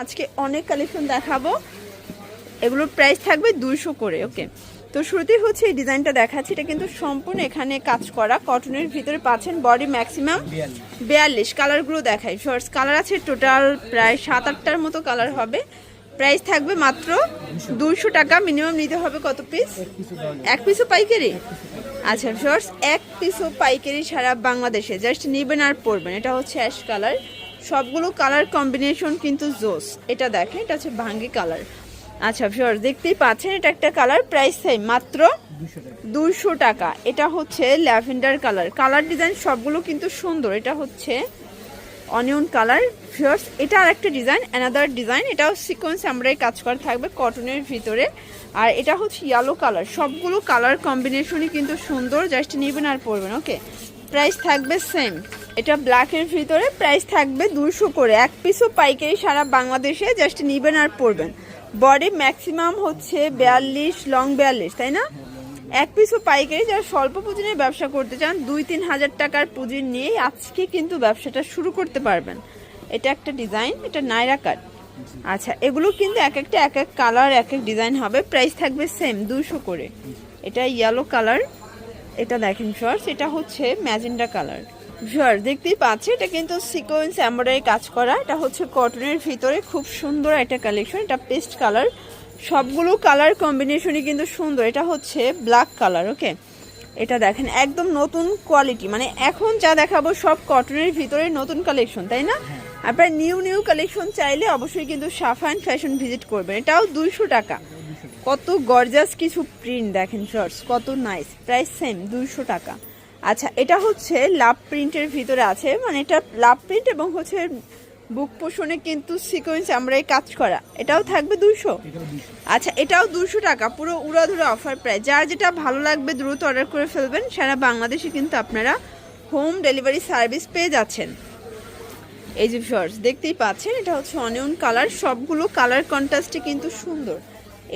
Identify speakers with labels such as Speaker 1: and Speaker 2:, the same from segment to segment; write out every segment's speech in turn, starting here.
Speaker 1: আজকে অনেক কালেকশন দেখাবো। এগুলোর প্রাইস থাকবে দুইশো করে ওকে তো শুরুতেই হচ্ছে এই ডিজাইনটা দেখাচ্ছি। এটা কিন্তু সম্পূর্ণ এখানে কাজ করা। কটনের ভিতরে পাচ্ছেন বডি ম্যাক্সিমাম বিয়াল্লিশ। কালারগুলো দেখাই। শর্টস কালার আছে টোটাল প্রায় সাত আটটার মতো কালার হবে। প্রাইস থাকবে মাত্র দুইশো টাকা। মিনিমাম নিতে হবে কত পিস এক পিসও পাইকারি? আচ্ছা শর্টস এক পিসও পাইকারি সারা বাংলাদেশে। জাস্ট নেবেন আর পরবেন। এটা হচ্ছে অ্যাশ কালার সবগুলো কালার কম্বিনেশন কিন্তু জোস। এটা দেখেন, এটা হচ্ছে ভাঙ্গি কালার আচ্ছা ভিউয়ার দেখতেই পাচ্ছেন, এটা একটা কালার প্রাইস সেম মাত্র দুশো টাকা। এটা হচ্ছে ল্যাভেন্ডার কালার কালার ডিজাইন সবগুলো কিন্তু সুন্দর। এটা হচ্ছে অনিয়ন কালার ভিউয়ার্স এটা আর একটা ডিজাইন অ্যানাদার ডিজাইন এটাও সিকোয়েন্স আমরাই কাজ করা থাকবে কটনের ভিতরে। আর এটা হচ্ছে ইয়েলো কালার সবগুলো কালার কম্বিনেশনই কিন্তু সুন্দর। জাস্ট নেবেন আর পরবেন ওকে প্রাইস থাকবে সেম এটা ব্ল্যাকের ভিতরে প্রাইস থাকবে দুশো করে। এক পিসও পাইকারি সারা বাংলাদেশে জাস্ট নিবেন আর পরবেন। বডি ম্যাক্সিমাম হচ্ছে বিয়াল্লিশ লং বিয়াল্লিশ, তাই না? এক পিসও পাইকারি যারা স্বল্প পুঁজি নিয়ে ব্যবসা করতে চান, দুই তিন হাজার টাকার পুঁজি নিয়ে আজকে কিন্তু ব্যবসাটা শুরু করতে পারবেন। এটা একটা ডিজাইন এটা নাইরা কাট আচ্ছা এগুলো কিন্তু এক একটা, এক এক কালার এক এক ডিজাইন হবে। প্রাইস থাকবে সেম দুশো করে। এটা ইয়েলো কালার এটা দেখেন শর্টস এটা হচ্ছে ম্যাজেন্ডা কালার ভিউয়ার দেখতেই পাচ্ছি এটা কিন্তু সিকোয়েন্স এমব্রয়ডারি কাজ করা। এটা হচ্ছে কটনের ভিতরে খুব সুন্দর একটা কালেকশন এটা পেস্ট কালার সবগুলো কালার কম্বিনেশনই কিন্তু সুন্দর। এটা হচ্ছে ব্ল্যাক কালার ওকে এটা দেখেন একদম নতুন কোয়ালিটি মানে এখন যা দেখাবো সব কটনের ভিতরে নতুন কালেকশন তাই না? আপনার নিউ নিউ কালেকশন চাইলে অবশ্যই কিন্তু সাফান ফ্যাশন ভিজিট করবেন। এটাও দুইশো টাকা। কত গর্জাস কিছু প্রিন্ট দেখেন শর্টস কত নাইস প্রাইস সেম দুইশো টাকা। আচ্ছা এটা হচ্ছে লাভ প্রিন্টের ভিতরে আছে মানে এটা লাভ প্রিন্ট এবং হচ্ছে বুক পোষণে কিন্তু সিকোয়েন্স আমরা এই কাজ করা। এটাও থাকবে দুশো আচ্ছা এটাও দুশো টাকা পুরো উড়াধুরা অফার প্রায় যার যেটা ভালো লাগবে দ্রুত অর্ডার করে ফেলবেন সারা বাংলাদেশে কিন্তু আপনারা হোম ডেলিভারি সার্ভিস পেয়ে যাচ্ছেন। এই যে শর্টস দেখতেই পাচ্ছেন এটা হচ্ছে অনিয়ন কালার সবগুলো কালার কন্ট্রাস্টে কিন্তু সুন্দর।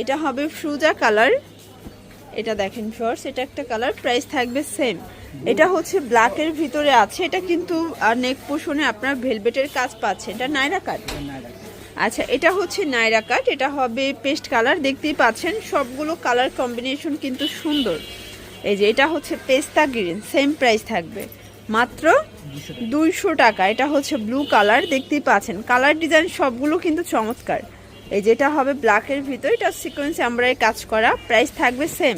Speaker 1: এটা হবে ফ্রুজা কালার এটা দেখেন শর্টস এটা একটা কালার প্রাইস থাকবে সেম এটা হচ্ছে ব্ল্যাকের ভিতরে আছে, এটা কিন্তু নেক পোষণে আপনার ভেলভেটের কাজ পাচ্ছে। এটা নাইরা কাট আচ্ছা এটা হচ্ছে নাইরা কাট এটা হবে পেস্ট কালার দেখতেই পাচ্ছেন, সবগুলো কালার কম্বিনেশন কিন্তু সুন্দর। এই যে, এটা হচ্ছে পেস্তা গ্রিন সেম প্রাইস থাকবে। মাত্র দুইশো টাকা, এটা হচ্ছে ব্লু কালার দেখতেই পাচ্ছেন। কালার ডিজাইন সবগুলো কিন্তু চমৎকার। এই যেটা হবে ব্ল্যাকের ভিতর, এটা সিকোয়েন্স আমরা কাজ করা প্রাইস থাকবে সেম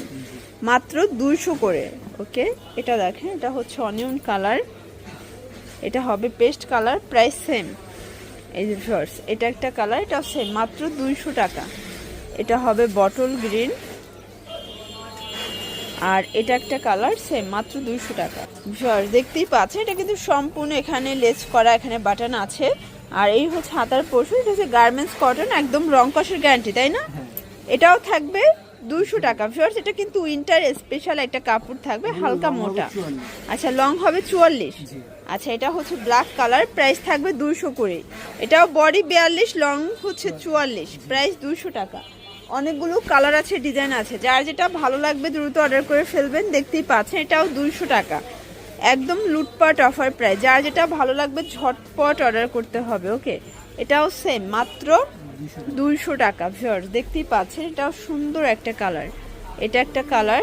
Speaker 1: মাত্র দুইশো করে। ওকে, এটা দেখেন, এটা হচ্ছে অনিয়ন কালার এটা হবে পেস্ট কালার প্রাইস সেম এই যে এটা একটা কালার এটা সেম মাত্র দুইশো টাকা। এটা হবে বটল গ্রিন আর এটা একটা কালার সেম মাত্র দুইশো টাকা। ভিউয়ার্স দেখতেই পাচ্ছেন, এটা কিন্তু সম্পূর্ণ এখানে লেস করা, এখানে বাটন আছে। আর এই হচ্ছে হাতার পশু এটা হচ্ছে গার্মেন্টস কটন একদম রং কষের গ্যারান্টি তাই না? এটাও থাকবে দুইশো টাকা। ভিউয়ার্স এটা কিন্তু উইন্টার স্পেশাল একটা কাপড় থাকবে হালকা মোটা। আচ্ছা লং হবে চুয়াল্লিশ। আচ্ছা এটা হচ্ছে ব্ল্যাক কালার প্রাইস থাকবে দুইশো করে এটাও বডি বিয়াল্লিশ লং হচ্ছে চুয়াল্লিশ প্রাইস দুইশো টাকা। অনেকগুলো কালার আছে ডিজাইন আছে। যার যেটা ভালো লাগবে দ্রুত অর্ডার করে ফেলবেন দেখতেই পাচ্ছেন এটাও দুইশো টাকা। একদম লুটপাট অফার প্রাইস যার যেটা ভালো লাগবে ঝটপট অর্ডার করতে হবে ওকে এটাও সেম মাত্র দুইশো টাকা ভিওর দেখতেই পাচ্ছেন এটাও সুন্দর একটা কালার এটা একটা কালার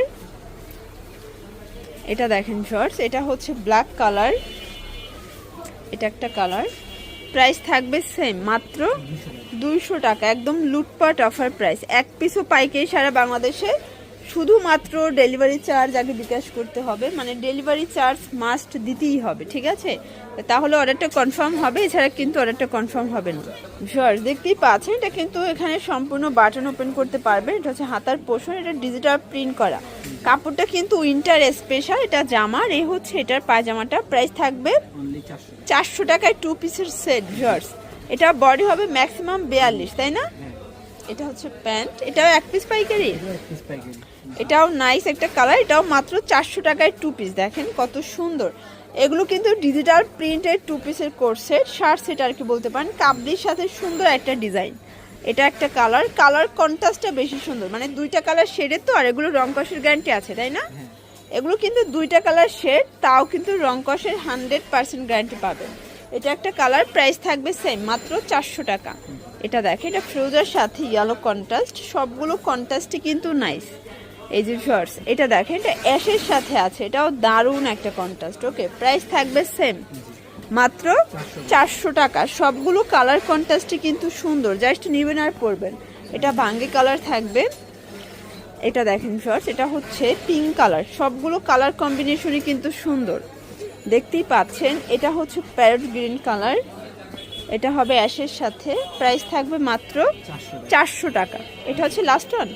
Speaker 1: এটা দেখেন শর্টস এটা হচ্ছে ব্ল্যাক কালার এটা একটা কালার প্রাইস থাকবে সেম মাত্র দুইশো টাকা, একদম লুটপাট অফার প্রাইস এক পিসও পাইকারি সারা বাংলাদেশে শুধুমাত্র ডেলিভারি চার্জ আগে বিকাশ করতে হবে মানে ডেলিভারি চার্জ মাস্ট দিতেই হবে ঠিক আছে? তাহলে অর্ডারটা কনফার্ম হবে এছাড়া কিন্তু অর্ডারটা কনফার্ম হবে না। ভিউয়ার্স দেখতেই পাচ্ছেন এটা কিন্তু এখানে সম্পূর্ণ বাটন ওপেন করতে পারবেন এটা হচ্ছে হাতার পোষণ এটা ডিজিটাল প্রিন্ট করা। কাপড়টা কিন্তু উইন্টার স্পেশাল এটা জামার এই হচ্ছে এটার পায়জামাটা প্রাইস থাকবে চারশো টাকায় টু পিসের সেট ভিউয়ার্স এটা বডি হবে ম্যাক্সিমাম বিয়াল্লিশ তাই না? এটা হচ্ছে প্যান্ট এটাও এক পিস পাইকারি? এটাও নাইস একটা কালার এটাও মাত্র চারশো টাকায় টু পিস দেখেন কত সুন্দর। এগুলো কিন্তু ডিজিটাল প্রিন্টের টু পিসের কোর্সের শার্ট সেট আর কি বলতে পারেন কাবলির সাথে সুন্দর একটা ডিজাইন এটা একটা কালার কালার কন্ট্রাস্টটা বেশি সুন্দর মানে দুইটা কালার শেডের তো আর এগুলো রং কষের গ্যারান্টি আছে তাই না? এগুলো কিন্তু দুইটা কালার শেড তাও কিন্তু রং কষের হান্ড্রেড পার্সেন্ট গ্যারান্টি পাবেন। এটা একটা কালার প্রাইস থাকবে সেম মাত্র চারশো টাকা। এটা দেখে, এটা ফ্রোজার সাথে ইয়েলো কন্ট্রাস্ট সবগুলো কন্ট্রাস্টই কিন্তু নাইস এই যে শর্টস এটা দেখেন এটা অ্যাশের সাথে আছে, এটাও দারুণ একটা কন্ট্রাস্ট ওকে প্রাইস থাকবে সেম মাত্র চারশো টাকা। সবগুলো কালার কন্ট্রাস্টই কিন্তু সুন্দর জাস্ট নেবেন আর পরবেন। এটা বাঙ্গি কালার থাকবে। এটা দেখেন শর্টস এটা হচ্ছে পিঙ্ক কালার সবগুলো কালার কম্বিনেশনই কিন্তু সুন্দর। দেখতেই পাচ্ছেন, এটা হচ্ছে প্যারট গ্রিন কালার এটা হবে অ্যাশের সাথে। প্রাইস থাকবে মাত্র চারশো টাকা। এটা হচ্ছে লাস্ট ওয়ান